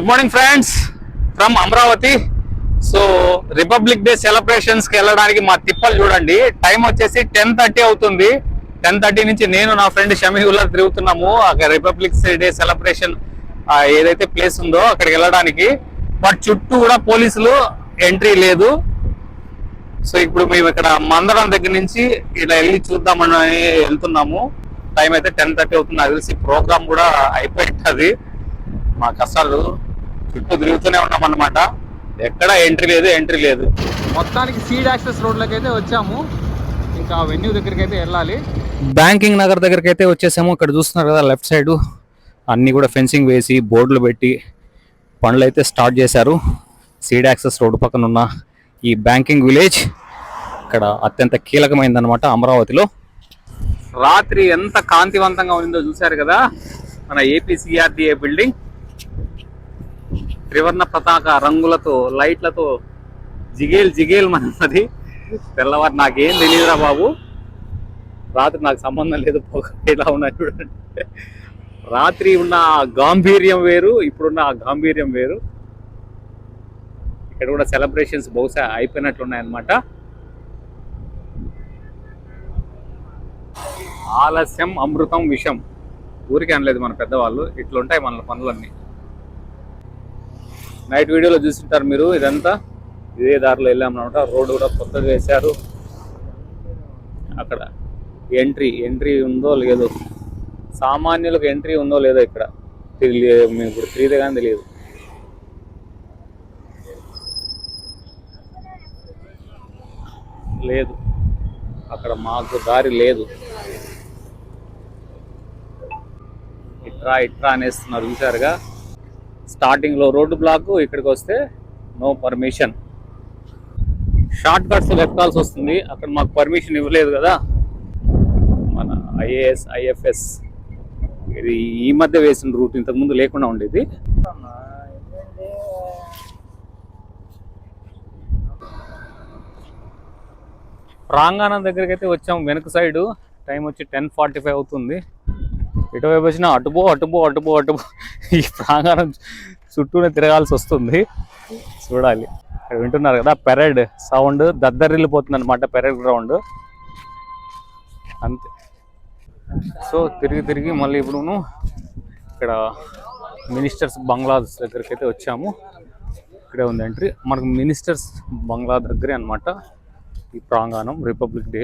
Good morning friends from Amaravati so republic day సెలబ్రేషన్స్కి వెళ్ళడానికి మా తిప్పలు చూడండి. టైం వచ్చేసి టెన్ థర్టీ అవుతుంది. టెన్ థర్టీ నుంచి నేను నా ఫ్రెండ్ షమీవుల్లా తిరుగుతున్నాము. అక్కడ రిపబ్లిక్ డే సెలబ్రేషన్ ఏదైతే ప్లేస్ ఉందో అక్కడికి వెళ్ళడానికి. బట్ చుట్టూ కూడా పోలీసులు ఎంట్రీ లేదు. సో ఇప్పుడు మేము ఇక్కడ మందరం దగ్గర నుంచి ఇలా వెళ్ళి చూద్దామని వెళ్తున్నాము. టైం అయితే టెన్ థర్టీ అవుతుంది. అది తెలిసి ప్రోగ్రామ్ కూడా అయిపోయింది మాకు అసలు చుట్టూ తిరుగుతూనే ఉన్నాం అన్నమాట. ఎక్కడ ఎంట్రీ లేదు ఎంట్రీ లేదు. మొత్తానికి సీడ్ యాక్సెస్ రోడ్లకి అయితే వచ్చాము. ఇంకా వెన్యూ దగ్గరికి అయితే వెళ్ళాలి. బ్యాంకింగ్ నగర్ దగ్గరికి అయితే వచ్చేసాము. ఇక్కడ చూస్తున్నారు కదా లెఫ్ట్ సైడ్. అన్ని కూడా ఫెన్సింగ్ వేసి బోర్డులు పెట్టి పనులు అయితే స్టార్ట్ చేశారు. సీడ్ యాక్సెస్ రోడ్డు పక్కన ఉన్న ఈ బ్యాంకింగ్ విలేజ్ ఇక్కడ అత్యంత కీలకమైందన్నమాట అమరావతిలో. రాత్రి ఎంత కాంతివంతంగా ఉందో చూశారు కదా మన ఏపీ సిఆర్డిఏ బిల్డింగ్ త్రివర్ణ పతాక రంగులతో లైట్లతో జిగేల్ జిగేల్ మనది. తెల్లవారు నాకేం తెలియదురా బాబు. రాత్రి నాకు సంబంధం లేదు పొగ ఇలా ఉన్నా చూడండి. రాత్రి ఉన్న ఆ గాంభీర్యం వేరు ఇప్పుడున్న ఆ గాంభీర్యం వేరు. ఇక్కడ కూడా సెలబ్రేషన్స్ బహుశా అయిపోయినట్లున్నాయన్నమాట. ఆలస్యం అమృతం విషం. ఊరికే అనలేదు మన పెద్దవాళ్ళు ఇట్లుంటాయి మన పనులన్నీ. నైట్ వీడియోలో చూసింటారు మీరు ఇదంతా. ఇదే దారిలో వెళ్ళామన్నమాట రోడ్డు కూడా కొత్తగా వేశారు. అక్కడ ఎంట్రీ ఎంట్రీ ఉందో లేదో సామాన్యులకు ఎంట్రీ ఉందో లేదో ఇక్కడ తెలియదు మేము ఇప్పుడు తెలియదు కానీ తెలియదు. లేదు. అక్కడ మాకు దారి లేదు. ఇట్రా ఇట్రా అనేస్తున్నారు చూసారుగా స్టార్టింగ్లో రోడ్డు బ్లాక్ ఇక్కడికి వస్తే నో పర్మిషన్ షార్ట్ కట్స్ ఎక్కాల్సి వస్తుంది. అక్కడ మాకు పర్మిషన్ ఇవ్వలేదు కదా. మన ఐఏఎస్ ఐఎఫ్ఎస్ ఇది ఈ మధ్య వేసిన రూట్ ఇంతకు ముందు లేకుండా ఉండేది. ప్రాంగణం దగ్గరికి అయితే వచ్చాము వెనక సైడ్ టైం వచ్చి టెన్ ఫార్టీ ఫైవ్ అవుతుంది. ఎటువైపు వచ్చినా అటుపో అటుపో అటుపో అటుపో. ఈ ప్రాంగణం చుట్టూనే తిరగాల్సి వస్తుంది. చూడాలి. ఇక్కడ వింటున్నారు కదా పెరడ్ సౌండ్ దద్దరిల్లిపోతుంది అనమాట పెరడ్ గ్రౌండ్ అంతే. సో తిరిగి తిరిగి మళ్ళీ ఇప్పుడు ఇక్కడ మినిస్టర్స్ బంగ్లా దగ్గరికి అయితే వచ్చాము. ఇక్కడే ఉంది ఎంట్రీ మనకు మినిస్టర్స్ బంగ్లా దగ్గరే అనమాట ఈ ప్రాంగణం. రిపబ్లిక్ డే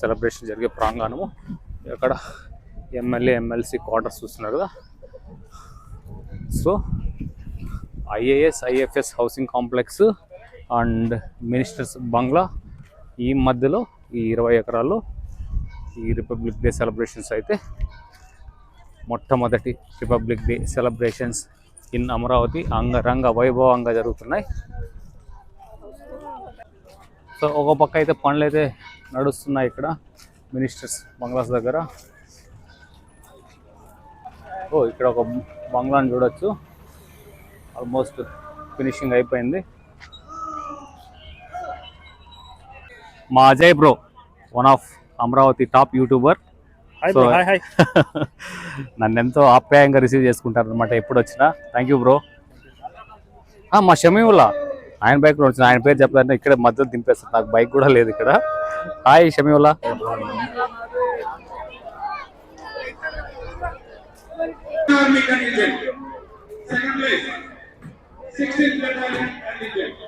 సెలబ్రేషన్ జరిగే ప్రాంగణము. అక్కడ ఎమ్మెల్యే ఎమ్మెల్సీ క్వార్టర్స్ చూస్తున్నారు కదా. So IAS IFS housing complex and ministers bungalow ఈ మధ్యలో ఈ ఇరవై ఎకరాల్లో ఈ రిపబ్లిక్ డే సెలబ్రేషన్స్ అయితే మొట్టమొదటి republic day celebrations in Amaravati అంగరంగ వైభవంగా జరుగుతున్నాయి. సో ఒక పక్క అయితే పనులు అయితే నడుస్తున్నాయి ఇక్కడ మినిస్టర్స్ బంగ్లాస్ దగ్గర. ఓ ఇక్కడ ఒక బంగ్లాని చూడొచ్చు. ఆల్మోస్ట్ ఫినిషింగ్ అయిపోయింది. మా Ajay bro one of Amaravati top YouTuber నన్ను ఎంతో ఆప్యాయంగా రిసీవ్ చేసుకుంటారు అనమాట ఎప్పుడు వచ్చినా థ్యాంక్ యూ బ్రో మా షమీవుల్లా ఆయన బైక్ వచ్చిన. ఆయన పేరు చెప్పాలంటే ఇక్కడ మధ్యలో దింపేస్తారు. నాకు బైక్ కూడా లేదు ఇక్కడ. Hi Shamiulla Army and Second place, 16th Battalion and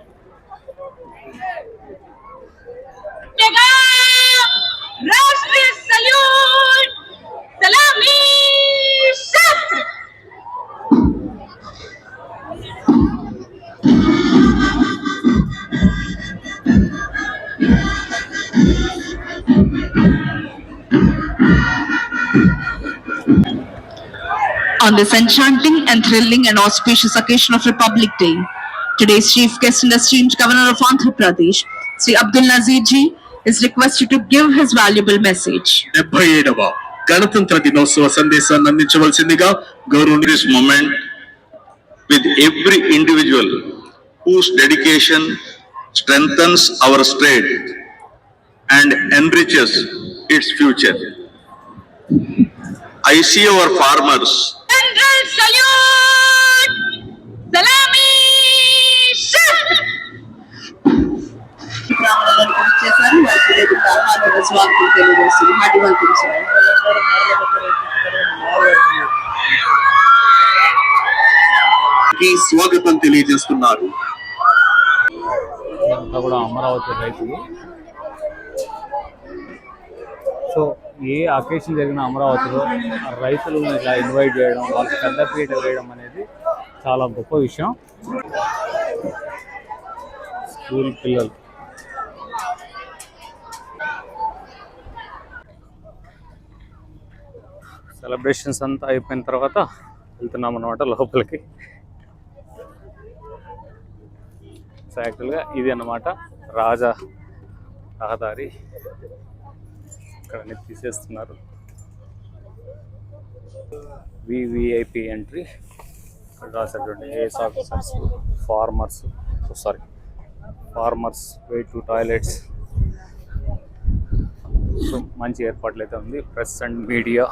this enchanting and thrilling and auspicious occasion of Republic Day, today's chief guest and esteemed governor of Andhra Pradesh, Sri Abdul Nazir ji, is requested to give his valuable message. డెబ్బై ఏడవ గణతంత్ర దినోత్సవ సందేశాన్ని అందించవలసిందిగా గౌరవ this moment with every individual whose dedication, strengthens our state and enriches its future. I see our farmers General salute! Salami! స్వాగతం తెలియజేస్తున్నారు అంతా కూడా అమరావతి రైతులు సో ఏ అకేషన్ జరిగిన అమరావతిలో రైతులను ఇలా ఇన్వైట్ చేయడం వాళ్ళకి పెద్దపీట వేయడం అనేది చాలా గొప్ప విషయం. స్కూల్ పిల్లలు. సెలబ్రేషన్స్ అంతా అయిపోయిన తర్వాత వెళ్తున్నాం అనమాట లోపలికి. సో యాక్చువల్గా ఇది అన్నమాట రాజా రహదారి. ఇక్కడ అన్ని తీసేస్తున్నారు వివిఐపి ఎంట్రీ ఇక్కడ రాసేటువంటి AS officers farmers sorry farmers way to toilets so మంచి ఏర్పాట్లు అయితే ఉంది. Press and media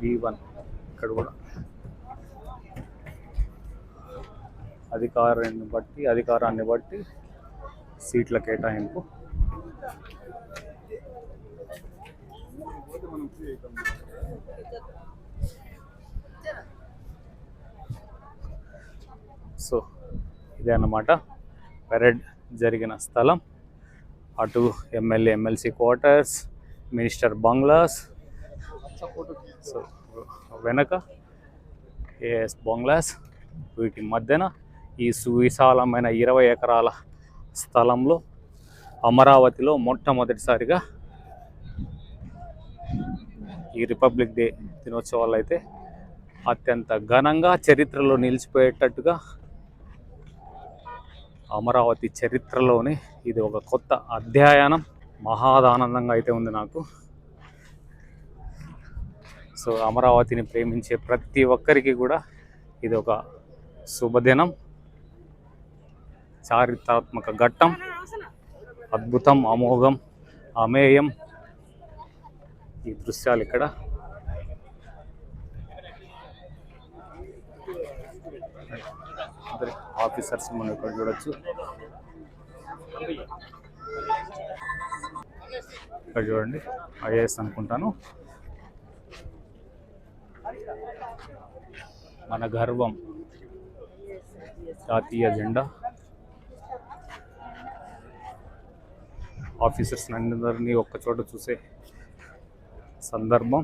V one ఇక్కడ కూడా. అధికారాన్ని బట్టి అధికారాన్ని బట్టి సీట్ల కేటాయింపు. సో ఇదే అన్నమాట. పెరడ్ జరిగిన స్థలం. అటు MLA MLC quarters minister bungalows. So వెనక ఏఎస్ బంగ్లాస్ వీటి మధ్యన ఈ సువిశాలమైన ఇరవై ఎకరాల స్థలంలో అమరావతిలో మొట్టమొదటిసారిగా ఈ రిపబ్లిక్ డే దినోత్సవాలు అయితే అత్యంత ఘనంగా చరిత్రలో నిలిచిపోయేటట్టుగా అమరావతి చరిత్రలోనే ఇది ఒక కొత్త అధ్యయనం. మహాదానందంగా అయితే ఉంది నాకు. సో అమరావతిని ప్రేమించే ప్రతి ఒక్కరికి కూడా ఇది ఒక శుభదినం. చారిత్రాత్మక ఘట్టం అద్భుతం అమోఘం అమేయం. ఈ దృశ్యాలు ఇక్కడ. ఆఫీసర్స్ మనం ఇక్కడ చూడొచ్చు. ఇక్కడ చూడండి ఐఏఎస్ అనుకుంటాను. మన గర్వం జాతీయ జెండా. ఆఫీసర్స్ అందరినీ ఒక్క చోట చూసే సందర్భం.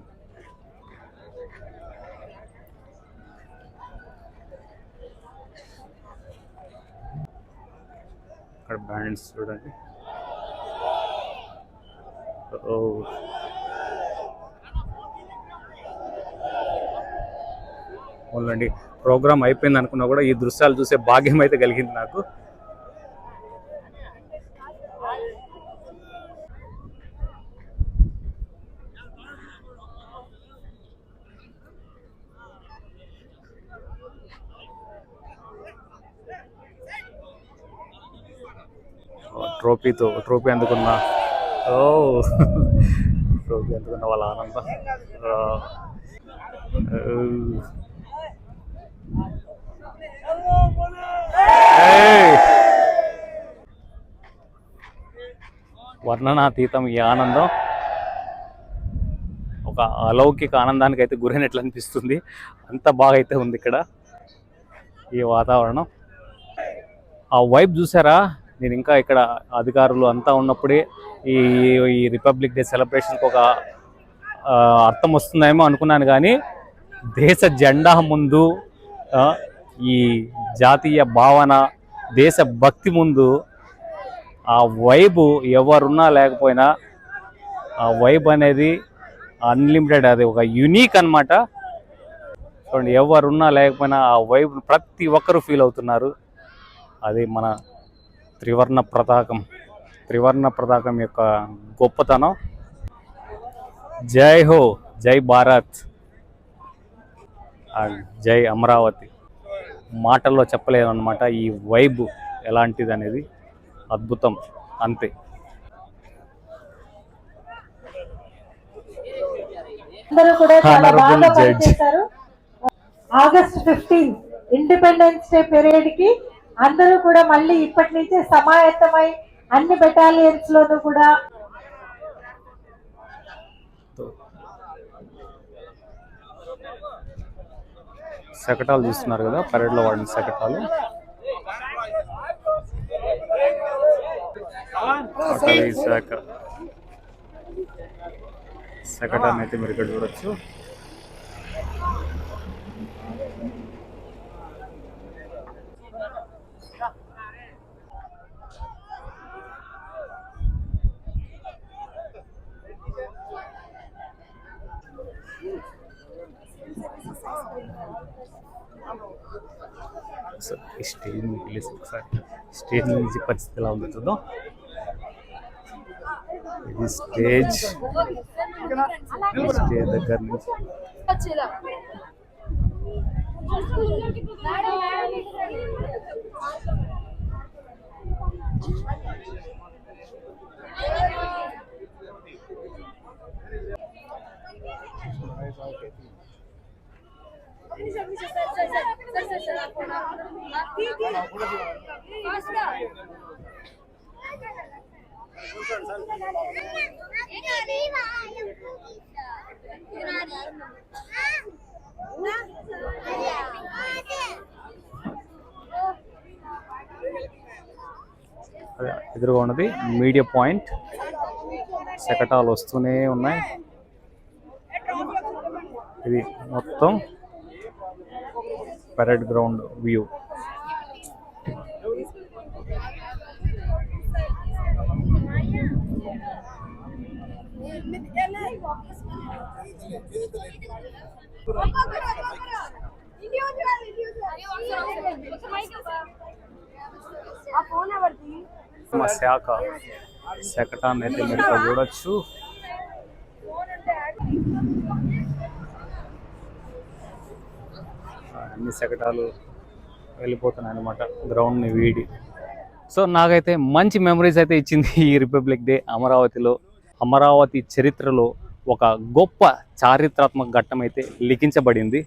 అక్కడ బ్యాండ్స్ చూడండి. ఓ. అవునండి. ప్రోగ్రామ్ అయిపోయింది అనుకున్నా కూడా ఈ దృశ్యాలు చూసే భాగ్యం అయితే కలిగింది నాకు. ట్రోఫీతో ట్రోఫీ అందుకున్న ఓ ట్రోఫీ అందుకున్న వాళ్ళ ఆనందం. వర్ణనాతీతం ఈ ఆనందం ఒక అలౌకిక ఆనందానికి అయితే గురైనట్లు అనిపిస్తుంది అంత బాగా అయితే ఉంది ఇక్కడ ఈ వాతావరణం. ఆ వైబ్ చూసారా? నేను ఇంకా ఇక్కడ అధికారులు అంతా ఉన్నప్పుడే ఈ ఈ రిపబ్లిక్ డే సెలబ్రేషన్కి ఒక అర్థం వస్తుందేమో అనుకున్నాను కానీ దేశ జెండా ముందు ఈ జాతీయ భావన దేశ భక్తి ముందు ఆ వైబు ఎవరున్నా లేకపోయినా ఆ వైబ్ అనేది అన్లిమిటెడ్ అది ఒక యునీక్ అనమాట చూడండి ఎవరున్నా లేకపోయినా ఆ వైబ్ ప్రతి ఒక్కరూ ఫీల్ అవుతున్నారు. అది మన త్రివర్ణ పతాకం త్రివర్ణ పతాకం యొక్క గొప్పతనం. జై హో జై భారత్. జై అమరావతి. మాటల్లో చెప్పలేము అనమాట ఈ వైబ్ ఎలాంటిది అనేది అద్భుతం అంతే. అందరూ కూడా చాలా Honorable బాగా judge. పనిచేశారు. ఆగస్ట్ ఫిఫ్టీన్ ఇండిపెండెన్స్ డే పీరియడ్కి అందరూ కూడా మళ్ళీ ఇప్పటి నుంచే సమాయత్తమై అన్ని బెటాలియన్స్ లోనూ కూడా శకటాలు చూస్తున్నారు కదా పరేడ్లో వాడిన శకటాలు అటవీ శాఖ శకటాన్ని అయితే మీరు ఇక్కడ చూడొచ్చు. ఒకసారి ఈ స్టేజ్ నుంచి వెళ్ళేసి ఒకసారి స్టేజ్ నుంచి పరిస్థితి ఎలా ఉందో చూద్దాం. ఇది స్టేజ్. స్టేజ్ దగ్గర నుంచి. ఎదురుగా ఉన్నది మీడియా పాయింట్. శకటాలు వస్తూనే ఉన్నాయి. ఇది మొత్తం పెరడ్ గ్రౌండ్ వ్యూ మా శాఖ శకటాన్ని అయితే మీరు ఇక్కడ చూడొచ్చు అన్ని శకటాలు వెళ్ళిపోతున్నాయి అనమాట గ్రౌండ్ని వీడి సో నాకైతే మంచి మెమరీస్ అయితే ఇచ్చింది ఈ రిపబ్లిక్ డే అమరావతిలో. అమరావతి చరిత్రలో ఒక గొప్ప చారిత్రాత్మక ఘట్టం అయితే లిఖించబడింది.